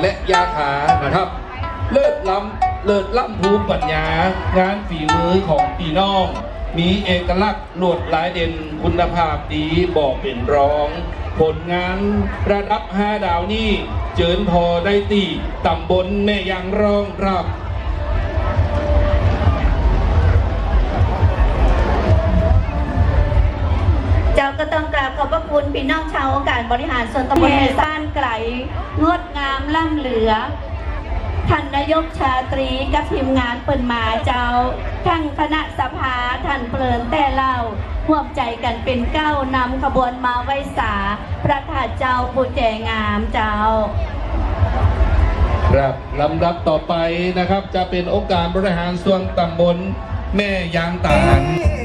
และยาขานะครับ เลิศล้ำเลิศล้ำภูมิปัญญา งานฝีมือของพี่น้อง มีเอกลักษณ์หลวดลายเด่นคุณภาพดีบอกเป็นรอง ผลงานระดับห้าดาวนี้เจิญพอได้ตีตำบลแม่ยางรองรับ ก็ต้องกราบขอบพระคุณพี่น้องชาวองค์การบริหารส่วนตำบลในซ่านไกลงดงามล่ำเหลือท่านนายกชาตรีกับทีมงานเปิ่นมาเจ้าทั้งคณะสภาท่านเพลินแต่เล่าร่วมใจกันเป็นเก้านำขบวนมาไว้สา พระธาตุเจ้าผู้แจงามเจ้า ครับลำดับต่อไปนะครับจะเป็นองค์การบริหารส่วนตำบลแม่ยางตาลเงิ